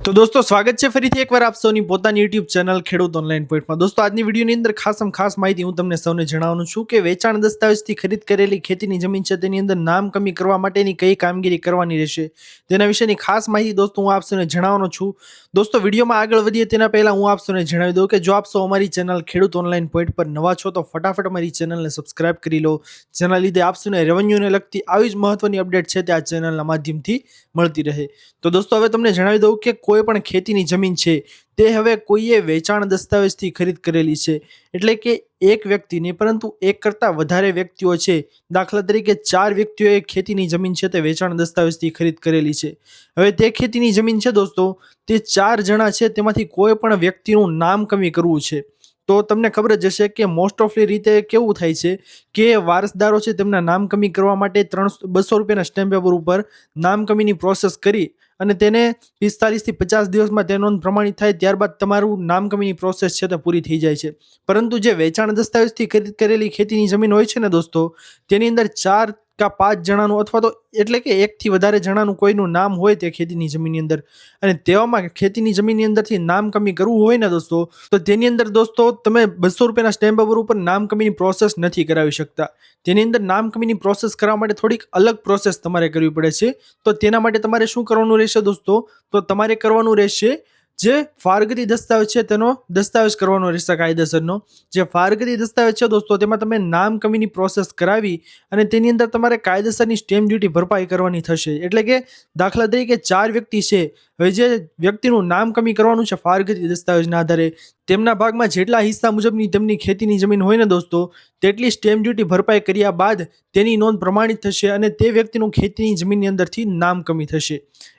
તો દોસ્તો, સ્વાગત છે ફરીથી એકવાર આપ સૌની પોતાની યુટ્યુબ ચેનલ ખેડૂત ઓનલાઈન પોઈન્ટમાં દોસ્તો, આજની વિડીયોની અંદર ખાસમ ખાસ માહિતી હું તમને સૌને જણાવવાનું છું કે વેચાણ દસ્તાવેજથી ખરીદ કરેલી ખેતીની જમીન છે, તેની અંદર નામ કમી કરવા માટેની કઈ કામગીરી કરવાની રહેશે, તેના વિશેની ખાસ માહિતી દોસ્તો, હું આપ સૌને જણાવવાનો છું. દોસ્તો, વિડીયોમાં આગળ વધીએ તેના પહેલાં હું આપ જણાવી દઉં કે જો આપ અમારી ચેનલ ખેડૂત ઓનલાઈન પોઈન્ટ પર નવા છો, તો ફટાફટ અમારી ચેનલને સબસ્ક્રાઇબ કરી લો, જેના લીધે આપ સૌને રેવન્યુને લગતી આવી જ મહત્વની અપડેટ છે તે આ ચેનલના માધ્યમથી મળતી રહે. તો દોસ્તો, હવે તમને જણાવી દઉં કે કોઈ પણ ખેતીની જમીન છે, તે હવે કોઈએ વેચાણ દસ્તાવેજથી ખરીદ કરેલી છે. એટલે કે એક વ્યક્તિ પરંતુ એક કરતાં વધારે વ્યક્તિઓ છે. દાખલા તરીકે ચાર વ્યક્તિઓએ ખેતીની જમીન છે, તે વેચાણ દસ્તાવેજથી ખરીદ કરેલી છે. હવે તે ખેતીની જમીન છે, દોસ્તો, તે ચાર જણા છે, તેમાંથી કોઈ પણ વ્યક્તિનું નામ કમી કરવું છે. તો તમને ખબર જ હશે કે મોસ્ટ ઓફલી રીતે કેવું થાય છે કે વારસદારો છે, તેમના નામ કમી કરવા માટે ત્રણસો બસો રૂપિયાના સ્ટેમ્પ પેપર ઉપર નામ કમીની પ્રોસેસ કરી અને તેને પિસ્તાલીસથી પચાસ દિવસમાં તે નોંધ પ્રમાણિત થાય ત્યારબાદ તમારું નામ કમીની પ્રોસેસ છે તે પૂરી થઈ જાય છે. પરંતુ જે વેચાણ દસ્તાવેજથી ખરીદ કરેલી ખેતીની જમીન હોય છે ને દોસ્તો, તેની અંદર ચાર કા પાંચ જણાનું અથવા તો એટલે કે એકથી વધારે જણાનું કોઈનું નામ હોય તે ખેતીની જમીનની અંદર. અને તેવામાં ખેતીની જમીનની અંદરથી નામ કમી કરવું હોય ને દોસ્તો, તો તેની અંદર દોસ્તો તમે બસો રૂપિયાના સ્ટેમ્પ પેપર ઉપર નામ કમીની પ્રોસેસ નથી કરાવી શકતા. તેની અંદર નામ કમીની પ્રોસેસ કરવા માટે થોડીક અલગ પ્રોસેસ તમારે કરવી પડે છે. તો તેના માટે તમારે શું કરવાનું રહેશે દોસ્તો? તો તમારે કરવાનું રહેશે જે ફારગતી દસ્તાવેજ છે તેનો દસ્તાવેજ કરવાનો રહેશે કાયદેસરનો. જે ફારગતી દસ્તાવેજ છે દોસ્તો, તેમાં તમે નામ કમીની પ્રોસેસ કરાવી અને તેની અંદર તમારે કાયદેસરની સ્ટેમ્પ ડ્યુટી ભરપાઈ કરવાની થશે. એટલે કે દાખલા તરીકે ચાર વ્યક્તિ છે હવે જે વ્યક્તિનું નામ કમી કરવાનું છે ફારગતી દસ્તાવેજના આધારે તેમના ભાગમાં જેટલા હિસ્સા મુજબની તેમની ખેતીની જમીન હોય ને દોસ્તો, તેટલી સ્ટેમ્પ ડ્યુટી ભરપાઈ કર્યા બાદ તેની નોંધ પ્રમાણિત થશે અને તે વ્યક્તિનું ખેતીની જમીનની અંદરથી નામ કમી થશે.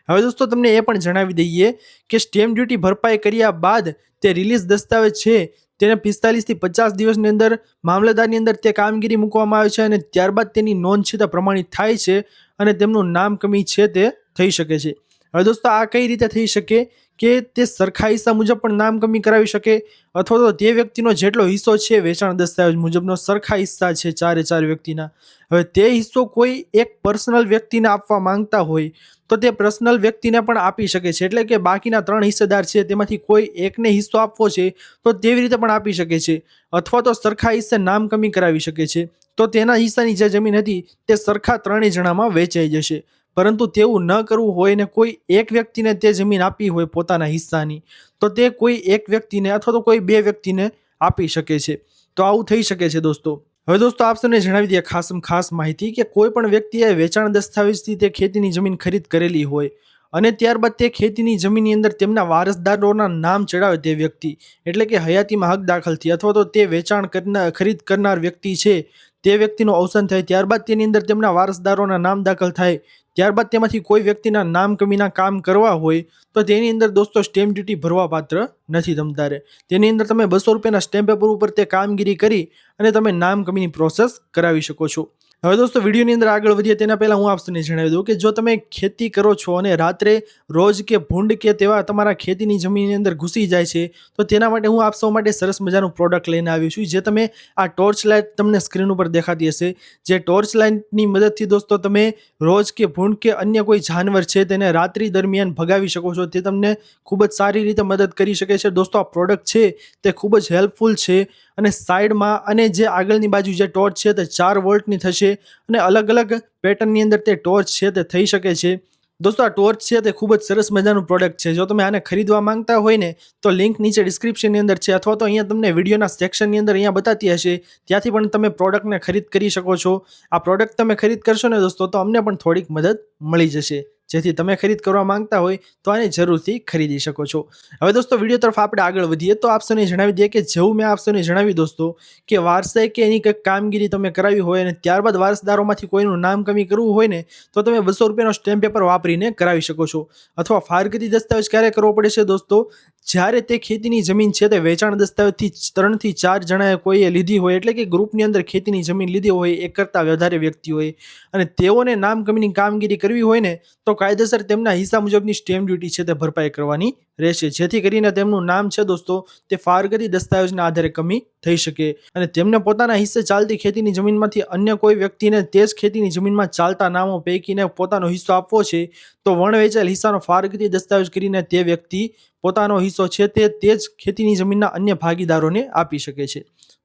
હવે દોસ્તો, તમને એ પણ જણાવી દઈએ કે સ્ટેમ્પ ડ્યુટી ભરપાઈ કર્યા બાદ તે રિલીઝ દસ્તાવેજ છે, તેને પિસ્તાલીસથી પચાસ દિવસની અંદર મામલતદારની અંદર તે કામગીરી મૂકવામાં આવે છે અને ત્યારબાદ તેની નોંધ છે તે પ્રમાણિત થાય છે અને તેમનું નામ કમી છે તે થઈ શકે છે. હવે દોસ્તો, આ કઈ રીતે થઈ શકે કે તે સરખા હિસ્સા મુજબ પણ નામ કમી કરાવી શકે? અથવા તો તે વ્યક્તિનો જેટલો હિસ્સો છે વેચાણ દસ્તાવેજ મુજબનો સરખા હિસ્સા છે ચારે ચાર વ્યક્તિના? હવે તે હિસ્સો કોઈ એક પર્સનલ વ્યક્તિને આપવા માંગતા હોય, તો તે પર્સનલ વ્યક્તિને પણ આપી શકે છે. એટલે કે બાકીના ત્રણ હિસ્સેદાર છે, તેમાંથી કોઈ એકને હિસ્સો આપવો છે, તો તેવી રીતે પણ આપી શકે છે. અથવા તો સરખા હિસ્સે નામ કમી કરાવી શકે છે. તો તેના હિસ્સાની જે જમીન હતી, તે સરખા ત્રણેય જણામાં વેચાઈ જશે. પરંતુ તેવું ન કરવું હોય ને કોઈ એક વ્યક્તિને તે જમીન આપી હોય પોતાના હિસ્સાની, તો તે કોઈ એક વ્યક્તિને અથવા તો કોઈ બે વ્યક્તિને આપી શકે છે. તો આવું થઈ શકે છે દોસ્તો. હવે દોસ્તો આપ જણાવી દઈએ ખાસ ખાસ માહિતી કે કોઈ પણ વ્યક્તિએ વેચાણ દસ્તાવેજથી તે ખેતીની જમીન ખરીદ કરેલી હોય અને ત્યારબાદ તે ખેતીની જમીનની અંદર તેમના વારસદારોના નામ ચડાવે તે વ્યક્તિ, એટલે કે હયાતીમાં હક દાખલથી અથવા તો તે વેચાણ કરનાર ખરીદ કરનાર વ્યક્તિ છે તે વ્યક્તિનું અવસાન થાય ત્યારબાદ તેની અંદર તેમના વારસદારોના નામ દાખલ થાય. ત્યારબાદ તેમાંથી કોઈ વ્યક્તિના નામ કમીના કામ કરવા હોય તો તેની અંદર દોસ્તો સ્ટેમ્પ ડ્યુટી ભરવા પાત્ર નથી તમતારે. તેની અંદર તમે બસો રૂપિયાના સ્ટેમ્પ પેપર ઉપર તે કામગીરી કરી અને તમે નામ કમીની પ્રોસેસ કરાવી શકો છો. હવે દોસ્તો, વિડીયોની અંદર આગળ વધીએ. તેના પહેલાં હું આપને જણાવી દઉં કે જો તમે ખેતી કરો છો અને રાત્રે રોજ કે ભૂંડ કે તેવા તમારા ખેતીની જમીનની અંદર ઘૂસી જાય છે, તો તેના માટે હું આપ સૌ માટે સરસ મજાનું પ્રોડક્ટ લઈને આવ્યો છું. જે તમે આ ટોર્ચ લાઇટ તમને સ્ક્રીન ઉપર દેખાતી હશે. જે ટોર્ચ લાઇટની મદદથી દોસ્તો, તમે રોજ કે ભૂંડ કે અન્ય કોઈ જાનવર છે તેને રાત્રિ દરમિયાન ભગાવી શકો છો. તે તમને ખૂબ જ સારી રીતે મદદ કરી શકે છે. દોસ્તો, આ પ્રોડક્ટ છે, તે ખૂબ જ હેલ્પફુલ છે. અને સાઈડમાં અને જે આગળની બાજુ જે ટોર્ચ છે તે ચાર વોલ્ટની થશે અને અલગ અલગ પેટર્નની અંદર તે ટોર્ચ છે તે થઈ શકે છે. દોસ્તો, આ ટોર્ચ છે તે ખૂબ જ સરસ મજાનું પ્રોડક્ટ છે. જો તમે આને ખરીદવા માંગતા હોય ને, તો લિંક નીચે ડિસ્ક્રિપ્શનની અંદર છે અથવા તો અહીંયા તમને વિડીયોના સેક્શનની અંદર અહીંયા બતાતી હશે. ત્યાંથી પણ તમે પ્રોડક્ટને ખરીદ કરી શકો છો. આ પ્રોડક્ટ તમે ખરીદ કરશો ને દોસ્તો, તો અમને પણ થોડીક મદદ મળી જશે. જેથી તમે ખરીદ કરવા માંગતા હોય તો આને જરૂરથી ખરીદી શકો છો. હવે દોસ્તો, વીડિયો તરફ આપણે આગળ વધીએ તો આપસોને જણાવી દઈએ કે જેવું મેં આપસોને જણાવ્યું દોસ્તો, કે વારસે કે એની કંઈક કામગીરી તમે કરાવી હોય અને ત્યારબાદ વારસદારોમાંથી કોઈનું નામ કમી કરવું હોય ને, તો તમે બસો રૂપિયાનો સ્ટેમ્પ પેપર વાપરીને કરાવી શકો છો. અથવા ફારગતી દસ્તાવેજ ક્યારે કરવો પડે છે દોસ્તો? જ્યારે તે ખેતીની જમીન છે તે વેચાણ દસ્તાવેજથી ત્રણથી ચાર જણાએ કોઈએ લીધી હોય, એટલે કે ગ્રુપની અંદર ખેતીની જમીન લીધી હોય એક કરતાં વધારે વ્યક્તિ હોય. અને તેઓને નામ કમીની કામગીરી કરવી હોય ને, તો કાયદેસર તેમના હિસ્સા મુજબની સ્ટેમ્પ ડ્યુટી છે તે ભરપાઈ કરવાની રહેશે. જેથી કરીને તેમનું નામ છે દોસ્તો, તે ફારગતી દસ્તાવેજના આધારે કમી થઈ શકે અને તેમને પોતાના હિસ્સે ચાલતી ખેતીની જમીનમાંથી અન્ય કોઈ વ્યક્તિને તે જ ખેતીની જમીનમાં ચાલતા નામો પૈકીને પોતાનો હિસ્સો આપવો છે, તો વણ વેચાયેલ હિસ્સાનો ફારગતી દસ્તાવેજ કરીને તે વ્યક્તિ પોતાનો હિસ્સો છે તે તે જ ખેતીની જમીનના અન્ય ભાગીદારોને આપી શકે છે.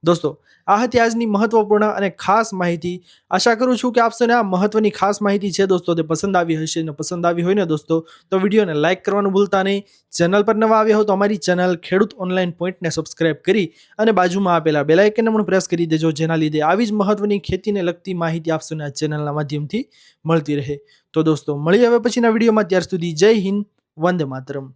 દોસ્તો, આ હતી આજની મહત્વપૂર્ણ અને ખાસ માહિતી. આશા કરું છું કે આપસને આ મહત્વની ખાસ માહિતી છે દોસ્તો, તે પસંદ આવી હશે અને પસંદ આવી હોય ને દોસ્તો, તો વિડીયોને લાઇક કરવાનું ભૂલતા નહીં. ચેનલ પર નવા આવ્યા હો તો અમારી ચેનલ ખેડૂત ઓનલાઈન પોઈન્ટને સબસ્ક્રાઇબ કરી અને બાજુમાં આપેલા બેલાઇકનને પણ પ્રેસ કરી દેજો, જેના લીધે આવી જ મહત્વની ખેતીને લગતી માહિતી આપસને આ ચેનલના માધ્યમથી મળતી રહે. તો દોસ્તો મળી હવે પછીના વિડીયોમાં. ત્યાર સુધી જય હિન્દ, વંદે માતરમ.